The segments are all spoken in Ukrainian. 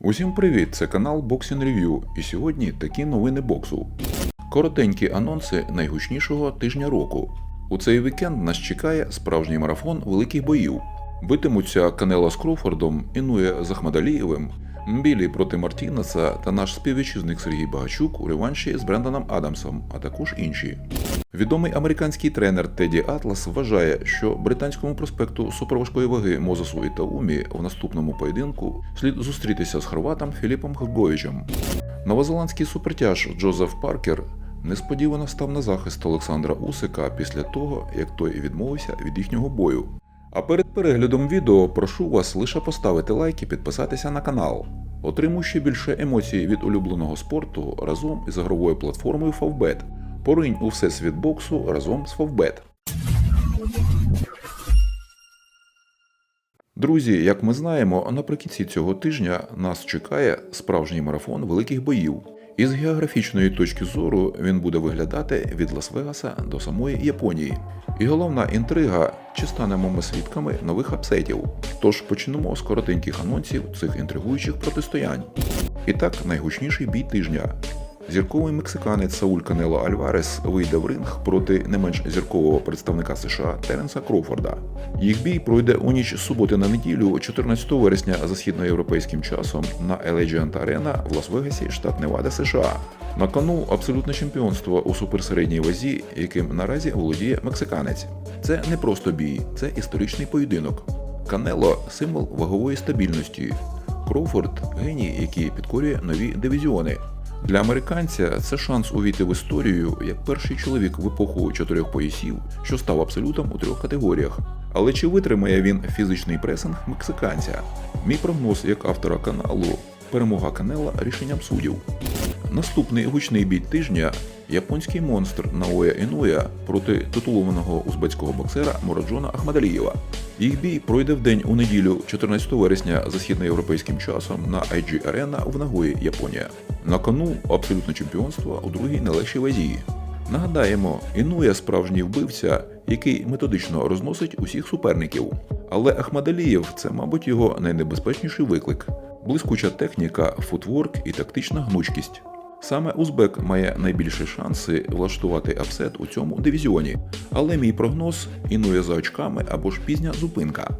Усім привіт! Це канал Boxing Review і сьогодні такі новини боксу. Коротенькі анонси найгучнішого тижня року. У цей вікенд нас чекає справжній марафон великих боїв. Битимуться Канела з Крофордом, Інує з Ахмадалієвим, Мбілі проти Мартінеса та наш співвітчизник Сергій Багачук у реванші з Бренданом Адамсом, а також інші. Відомий американський тренер Теді Атлас вважає, що британському проспекту суперважкої ваги Мозесу Таумі в наступному поєдинку слід зустрітися з хорватом Філіпом Григовичем. Новозеландський супертяж Джозеф Паркер несподівано став на захист Олександра Усика після того, як той відмовився від їхнього бою. А перед переглядом відео прошу вас лише поставити лайк і підписатися на канал. Отримуй ще більше емоцій від улюбленого спорту разом із ігровою платформою Favbet. Поринь у всесвіт боксу разом з Favbet. Друзі, як ми знаємо, наприкінці цього тижня нас чекає справжній марафон великих боїв. Із географічної точки зору він буде виглядати від Лас-Вегаса до самої Японії. І головна інтрига, чи станемо ми свідками нових апсетів. Тож почнемо з коротеньких анонсів цих інтригуючих протистоянь. І так, найгучніший бій тижня. Зірковий мексиканець Сауль Канело Альварес вийде в ринг проти не менш зіркового представника США Теренса Кроуфорда. Їх бій пройде у ніч суботи на неділю, 14 вересня за східноєвропейським часом на Allegiant Arena в Лас-Вегасі, штат Невада, США. На кону абсолютне чемпіонство у суперсередній вазі, яким наразі володіє мексиканець. Це не просто бій, це історичний поєдинок. Канело символ вагової стабільності. Кроуфорд геній, який підкорює нові дивізіони. Для американця це шанс увійти в історію як перший чоловік в епоху чотирьох поясів, що став абсолютом у трьох категоріях. Але чи витримає він фізичний пресинг мексиканця? Мій прогноз як автора каналу перемога Канела рішенням суддів. Наступний гучний бій тижня японський монстр Наоя Інуя проти титулованого узбецького боксера Мураджона Ахмадалієва. Їх бій пройде в день у неділю, 14 вересня за східноєвропейським часом на IG Arena в Нагої, Японія. На кону абсолютне чемпіонство у другій найлегшій вазі. Нагадаємо, Інуя справжній вбивця, який методично розносить усіх суперників. Але Ахмадалієв це, мабуть, його найнебезпечніший виклик: блискуча техніка, футворк і тактична гнучкість. Саме Узбек має найбільші шанси влаштувати апсет у цьому дивізіоні, але мій прогноз інує за очками або ж пізня зупинка.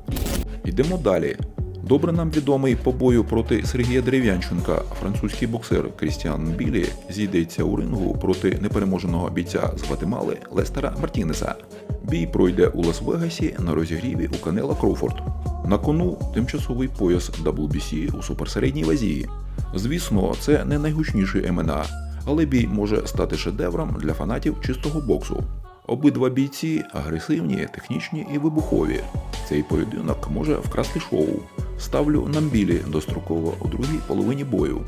Йдемо далі. Добре нам відомий по бою проти Сергія Дерев'янченка, французький боксер Крістіан Білі зійдеться у рингу проти непереможеного бійця з Гватемали Лестера Мартінеса. Бій пройде у Лас-Вегасі на розігріві у Канела Кроуфорд. На кону тимчасовий пояс WBC у суперсередній вазі. Звісно, це не найгучніший МНА, але бій може стати шедевром для фанатів чистого боксу. Обидва бійці агресивні, технічні і вибухові. Цей поєдинок може вкрасти шоу. Ставлю на мбілі достроково у другій половині бою.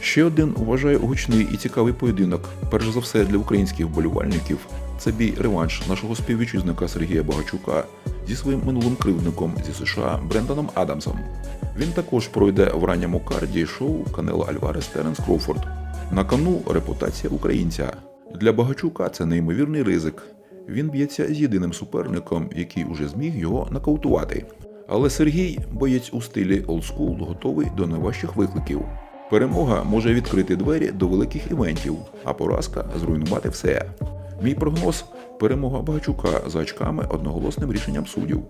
Ще один вважаю гучний і цікавий поєдинок, перш за все для українських вболівальників. Це бій реванш нашого співвітчизника Сергія Багачука зі своїм минулим кривдником зі США Бренданом Адамсом. Він також пройде в ранньому карді шоу Канело Альварес Теренс Кроуфорд. На кону репутація українця. Для Багачука це неймовірний ризик. Він б'ється з єдиним суперником, який уже зміг його нокаутувати. Але Сергій, боєць у стилі олдскул, готовий до найважчих викликів. Перемога може відкрити двері до великих івентів, а поразка зруйнувати все. Мій прогноз перемога Багачука за очками одноголосним рішенням суддів.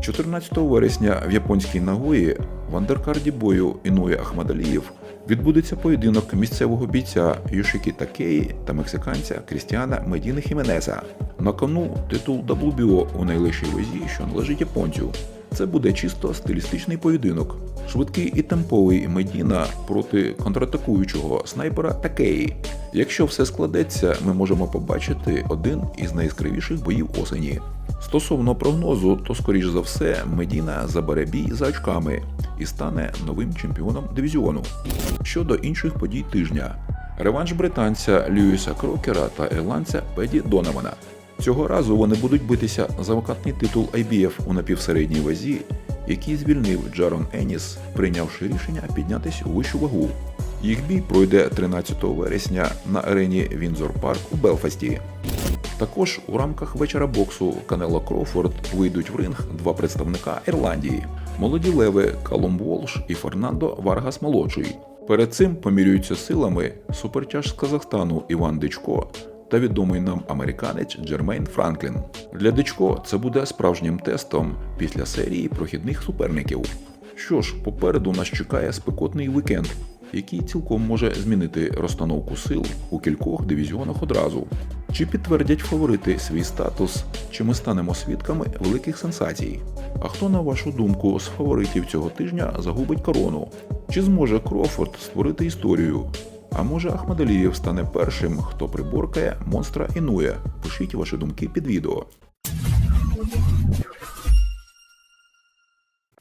14 вересня в японській Нагої в андеркарді бою Інуя Ахмадалієв відбудеться поєдинок місцевого бійця Йошики Такеї та мексиканця Крістіана Медіни Хіменеса. На кону титул WBO у найлегшій вазі, що належить японцю. Це буде чисто стилістичний поєдинок. Швидкий і темповий Медіна проти контратакуючого снайпера Такеї. Якщо все складеться, ми можемо побачити один із найяскравіших боїв осені. Стосовно прогнозу, то скоріш за все Медіна забере бій за очками і стане новим чемпіоном дивізіону. Щодо інших подій тижня. Реванш британця Льюіса Крокера та ірландця Педі Донована. Цього разу вони будуть битися за вакантний титул IBF у напівсередній вазі, який звільнив Джарон Еніс, прийнявши рішення піднятися у вищу вагу. Їх бій пройде 13 вересня на арені Вінзор Парк у Белфасті. Також у рамках вечора боксу Канело Кроуфорд вийдуть в ринг два представника Ірландії: молоді леви Калум Волш і Фернандо Варгас молодший. Перед цим помірюються силами супертяж з Казахстану Іван Дичко та відомий нам американець Джермейн Франклін. Для Дичко це буде справжнім тестом після серії прохідних суперників. Що ж, попереду нас чекає спекотний вікенд, який цілком може змінити розстановку сил у кількох дивізіонах одразу. Чи підтвердять фаворити свій статус, чи ми станемо свідками великих сенсацій? А хто, на вашу думку, з фаворитів цього тижня загубить корону? Чи зможе Крофорд створити історію? А може Ахмадалієв стане першим, хто приборкає монстра Інуя? Пишіть ваші думки під відео.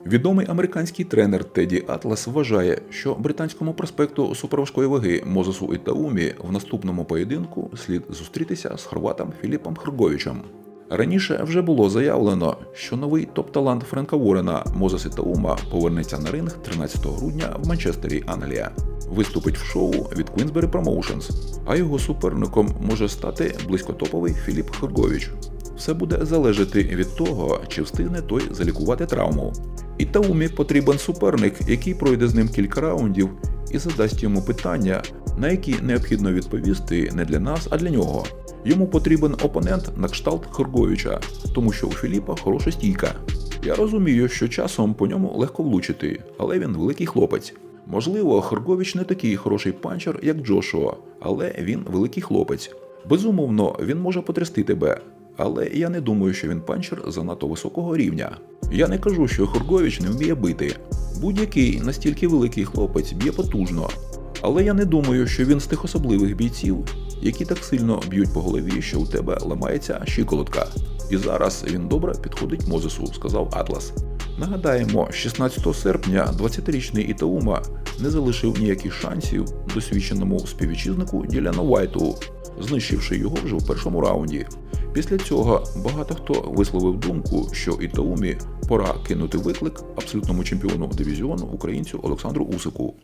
Відомий американський тренер Теді Атлас вважає, що британському проспекту суперважкої ваги Мозесу Ітаумі в наступному поєдинку слід зустрітися з хорватом Філіпом Херговичем. Раніше вже було заявлено, що новий топ-талант Френка Ворена Мозес Ітаума повернеться на ринг 13 грудня в Манчестері, Англія. Виступить в шоу від Queensberry Promotions, а його суперником може стати близькотоповий Філіп Хергович. Все буде залежати від того, чи встигне той залікувати травму. І Таумі потрібен суперник, який пройде з ним кілька раундів і задасть йому питання, на які необхідно відповісти не для нас, а для нього. Йому потрібен опонент на кшталт Хорговича, тому що у Філіпа хороша стійка. Я розумію, що часом по ньому легко влучити, але він великий хлопець. Можливо, Хоргович не такий хороший панчер, як Джошуа, але він великий хлопець. Безумовно, він може потрясти тебе, але я не думаю, що він панчер занадто високого рівня. Я не кажу, що Хоргович не вміє бити. Будь-який настільки великий хлопець б'є потужно. Але я не думаю, що він з тих особливих бійців, які так сильно б'ють по голові, що у тебе ламається щиколотка. І зараз він добре підходить Мозесу, сказав Атлас. Нагадаємо, 16 серпня 20-річний Ітаума не залишив ніяких шансів досвідченому співвітчизнику Діляну Вайту, знищивши його вже в першому раунді. Після цього багато хто висловив думку, що Ітаумі пора кинути виклик абсолютному чемпіону дивізіону українцю Олександру Усику.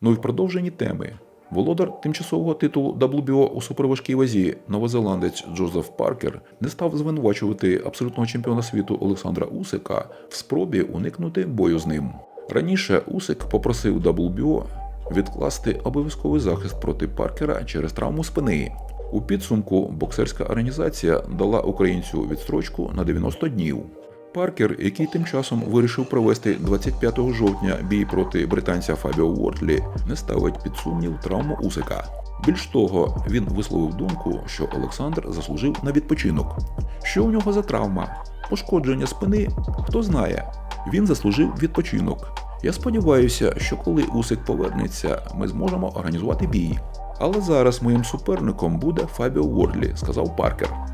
Ну і в продовженні теми. Володар тимчасового титулу WBO у суперважкій вазі новозеландець Джозеф Паркер не став звинувачувати абсолютного чемпіона світу Олександра Усика в спробі уникнути бою з ним. Раніше Усик попросив WBO відкласти обов'язковий захист проти Паркера через травму спини. У підсумку боксерська організація дала українцю відстрочку на 90 днів. Паркер, який тим часом вирішив провести 25 жовтня бій проти британця Фабіо Уортлі, не ставить під сумнів травму Усика. Більш того, він висловив думку, що Олександр заслужив на відпочинок. Що у нього за травма? Пошкодження спини? Хто знає. Він заслужив відпочинок. Я сподіваюся, що коли Усик повернеться, ми зможемо організувати бій. Але зараз моїм суперником буде Фабіо Уордлі, сказав Паркер.